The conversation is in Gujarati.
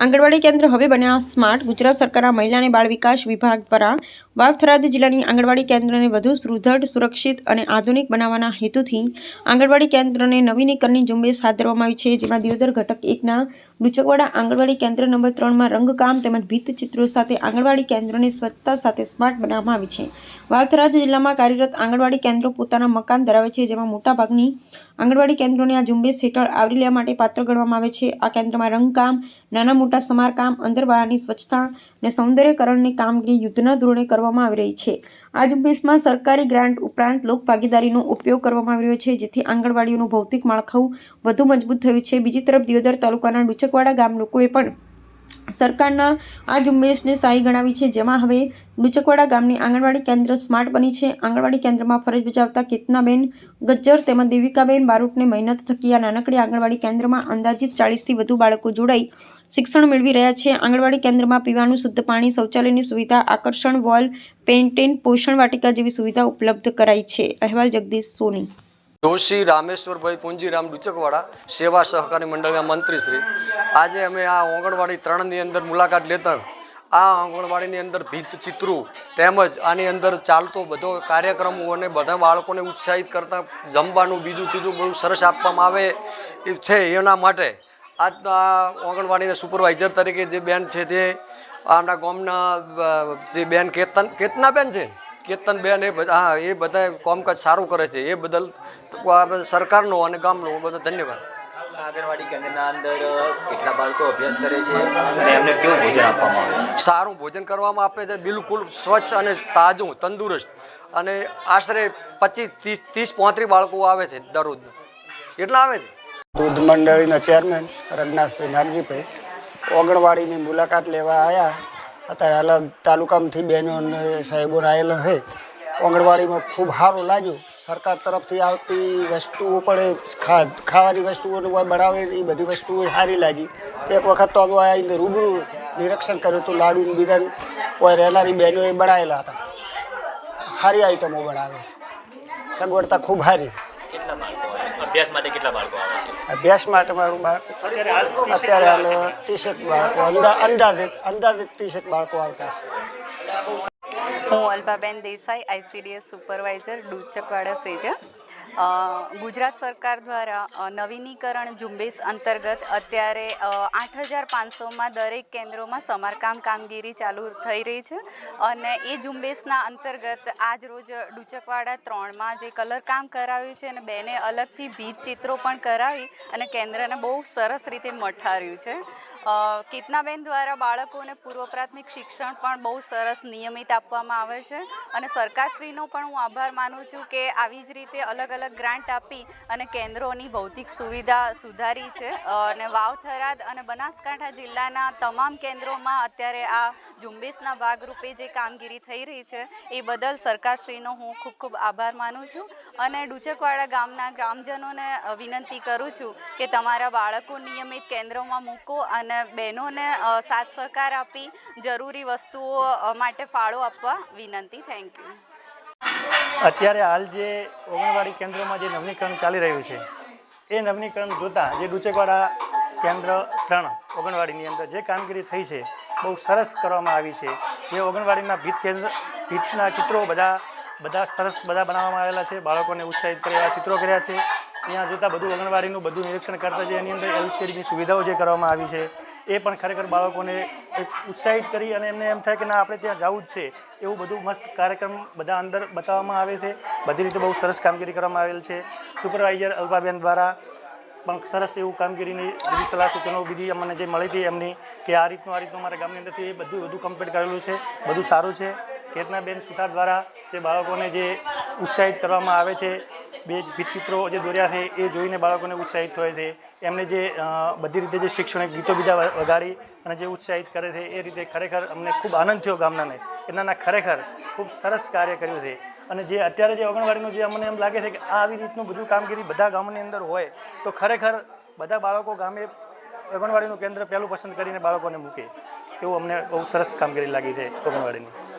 આંગણવાડી કેન્દ્ર હવે બન્યા સ્માર્ટ. ગુજરાત સરકારના મહિલા અને બાળ વિકાસ વિભાગ દ્વારા વાવથરાદ જિલ્લાની આંગણવાડી કેન્દ્રને વધુ સુદૃઢ, સુરક્ષિત અને આધુનિક બનાવવાના હેતુથી આંગણવાડી કેન્દ્રને નવીનીકરણની ઝુંબેશ હાથ ધરવામાં આવી છે, જેમાં દિયોદર ઘટક એકના લુચકવાડા આંગણવાડી કેન્દ્ર નંબર ત્રણમાં રંગકામ તેમજ ભીતચિત્રો સાથે આંગણવાડી કેન્દ્રને સ્વચ્છતા સાથે સ્માર્ટ બનાવવામાં આવી છે. વાવથરાજ જિલ્લામાં કાર્યરત આંગણવાડી કેન્દ્રો પોતાના મકાન ધરાવે છે, જેમાં મોટાભાગની આંગણવાડી કેન્દ્રોને આ ઝુંબેશ હેઠળ આવરી લેવા માટે પાત્ર ગણવામાં આવે છે. આ કેન્દ્રમાં રંગકામ, નાના મોટા સમારકામ અંદર બહારની સ્વચ્છતા અને સૌંદર્યકરણની કામગીરી યુદ્ધના ધોરણે કરવામાં આવી રહી છે. આ ઝુંબેશમાં સરકારી ગ્રાન્ટ ઉપરાંત લોકભાગીદારીનો ઉપયોગ કરવામાં આવી રહ્યો છે, જેથી આંગણવાડીઓનું ભૌતિક માળખું વધુ મજબૂત થયું છે. બીજી તરફ દિયોદર તાલુકાના ડુચકવાડા ગામ લોકોએ પણ સરકારના આ ઝુંબેશને સારી ગણાવી છે, જેમાં હવે લુચકવાડા ગામની આંગણવાડી કેન્દ્ર સ્માર્ટ બની છે. આંગણવાડી કેન્દ્રમાં ફરજ બજાવતા કેતનાબેન ગજ્જર તેમજ દેવિકાબેન બારોટને મહેનત થકી આ નાનકડી આંગણવાડી કેન્દ્રમાં અંદાજિત ચાળીસથી વધુ બાળકો જોડાઈ શિક્ષણ મેળવી રહ્યા છે. આંગણવાડી કેન્દ્રમાં પીવાનું શુદ્ધ પાણી, શૌચાલયની સુવિધા, આકર્ષણ વોલ પેન્ટેન પોષણ વાટિકા જેવી સુવિધા ઉપલબ્ધ કરાઈ છે. અહેવાલ જગદીશ સોની. જોશી રામેશ્વરભાઈ પુંજીરામ ડુચકવાડા સેવા સહકારી મંડળના મંત્રી શ્રી આજે અમે આ આંગણવાડી ત્રણની અંદર મુલાકાત લેતા આ આંગણવાડીની અંદર ભીત ચિત્રો તેમજ આની અંદર ચાલતો બધો કાર્યક્રમો અને બધા બાળકોને ઉત્સાહિત કરતા જમવાનું, બીજું ત્રીજું બધું સરસ આપવામાં આવે છે એના માટે. આ આંગણવાડીના સુપરવાઇઝર તરીકે જે બેન છે તે આના ગામના જે બેન કેતન, કેતના બેન છે? કેતન બેન એ બધા, હા, એ બધા કામકાજ સારું કરે છે. એ બદલ સરકારનો અને ગામનો બધો ધન્યવાદ. આંગણવાડી કેન્દ્રના અંદર કેટલા બાળકો અભ્યાસ કરે છે અને એમને કેવું ભોજન આપવામાં આવે છે? સારું ભોજન કરવામાં આપે છે. બિલકુલ સ્વચ્છ અને તાજું તંદુરસ્ત. અને આશરે પચીસ ત્રીસ ત્રીસ પોત્રીસ બાળકો આવે છે દરરોજ. કેટલા આવે છે? દૂધ મંડળીના ચેરમેન રઘનાથભાઈ નાગજીભાઈ ઓગણવાડીની મુલાકાત લેવા આવ્યા અત્યારે અલગ તાલુકામાંથી બહેનો અને સાહેબો આવેલા છે. ઓગણવાડીમાં ખૂબ સારું લાગ્યું. સરકાર તરફથી આવતી વસ્તુઓ પણ ખા ખાવાની વસ્તુઓ બનાવે એ બધી વસ્તુઓ સારી લાગી. એક વખત તો અમે આવીને રૂબરૂ નિરીક્ષણ કર્યું હતું લાડુ બીજા કોઈ રહેનારી બહેનોએ બનાવેલા હતા. સારી આઈટમો બનાવે. સગવડતા ખૂબ સારી અભ્યાસ માટે કેટલા બાળકો આવે? છે અભ્યાસ માટે મારું બાળક અત્યારે હાલ ત્રીસેક બાળકો અંદા અંદાજિત અંદાજિત ત્રીસેક બાળકો આવતા છે હું અલ્પાબેન દેસાઈ આઈસીડીએસ સુપરવાઇઝર ડૂચકવાડા સેજા. ગુજરાત સરકાર દ્વારા નવીનીકરણ ઝુંબેશ અંતર્ગત અત્યારે આઠ હજાર પાંચસોમાં દરેક કેન્દ્રોમાં સમારકામ કામગીરી ચાલુ થઈ રહી છે અને એ ઝુંબેશના અંતર્ગત આજ રોજ ડુચકવાડા ત્રણમાં જે કલર કામ કરાવ્યું છે અને બેને અલગથી ભીત ચિત્રો પણ કરાવી અને કેન્દ્રને બહુ સરસ રીતે મઠાર્યું છે. કિતનાબેન દ્વારા બાળકોને પૂર્વ પ્રાથમિક શિક્ષણ પણ બહુ સરસ નિયમિત આપવામાં આવે છે અને સરકારશ્રીનો પણ હું આભાર માનું છું કે આવી જ રીતે અલગ અલગ ગ્રાન્ટ આપી અને કેન્દ્રોની ભૌતિક સુવિધા સુધારી છે. અને વાવ થરાદ અને બનાસકાંઠા જિલ્લાના તમામ કેન્દ્રોમાં અત્યારે આ ઝુંબેશના ભાગરૂપે જે કામગીરી થઈ રહી છે, એ બદલ સરકારશ્રીનો હું ખૂબ ખૂબ આભાર માનું છું. અને ડુચકવાડા ગામના ગ્રામજનોને વિનંતી કરું છું કે તમારા બાળકો નિયમિત કેન્દ્રોમાં મૂકો અને બહેનોને સાથ સહકાર આપી જરૂરી વસ્તુઓ માટે ફાળો આપવા વિનંતી. થેન્ક યુ અત્યારે હાલ જે ઓગણવાડી કેન્દ્રોમાં જે નવીનીકરણ ચાલી રહ્યું છે, એ નવીનીકરણ જોતાં જે ડુચેકવાડા કેન્દ્ર ત્રણ ઓગણવાડીની અંદર જે કામગીરી થઈ છે, બહુ સરસ કરવામાં આવી છે. જે ઓગણવાડીના ભીત કેન્દ્ર, ભીતના ચિત્રો બધા બધા સરસ બધા બનાવવામાં આવેલા છે. બાળકોને ઉત્સાહિત કરે એવા ચિત્રો કર્યા છે. ત્યાં જોતાં બધું ઓગણવાડીનું બધું નિરીક્ષણ કરતા છે એની અંદર એલસીડીની સુવિધાઓ જે કરવામાં આવી છે એ પણ ખરેખર બાળકોને ઉત્સાહિત કરી અને એમને એમ થાય કે ના, આપણે ત્યાં જવું જ છે. એવું બધું મસ્ત કાર્યક્રમ બધા અંદર બતાવવામાં આવે છે. બધી રીતે બહુ સરસ કામગીરી કરવામાં આવેલ છે. સુપરવાઇઝર અલ્પાબેન દ્વારા પણ સરસ એવું કામગીરીની બધી સલાહ સૂચનો બીજી અમને જે મળી હતી એમની કે આ રીતનું આ રીતનું અમારા ગામની અંદરથી એ બધું બધું કમ્પ્લીટ કરેલું છે. બધું સારું છે. કેતનાબેન સુથાર દ્વારા જે બાળકોને જે ઉત્સાહિત કરવામાં આવે છે બે ચિત્રો જે દોર્યા છે, એ જોઈને બાળકોને ઉત્સાહિત થાય છે. એમને જે બધી રીતે જે શૈક્ષણિક ગીતો બીજા વગાડી અને જે ઉત્સાહિત કરે છે, એ રીતે ખરેખર અમને ખૂબ આનંદ થયો ગામનાને એમના ખરેખર ખૂબ સરસ કાર્ય કર્યું છે. અને જે અત્યારે જે આંગણવાડીનું જે અમને એમ લાગે છે કે આ આવી રીતનું બધું કામગીરી બધા ગામની અંદર હોય, તો ખરેખર બધા બાળકો ગામે આંગણવાડીનું કેન્દ્ર પહેલું પસંદ કરીને બાળકોને મૂકે. એવું અમને બહુ સરસ કામગીરી લાગી છે આંગણવાડીની.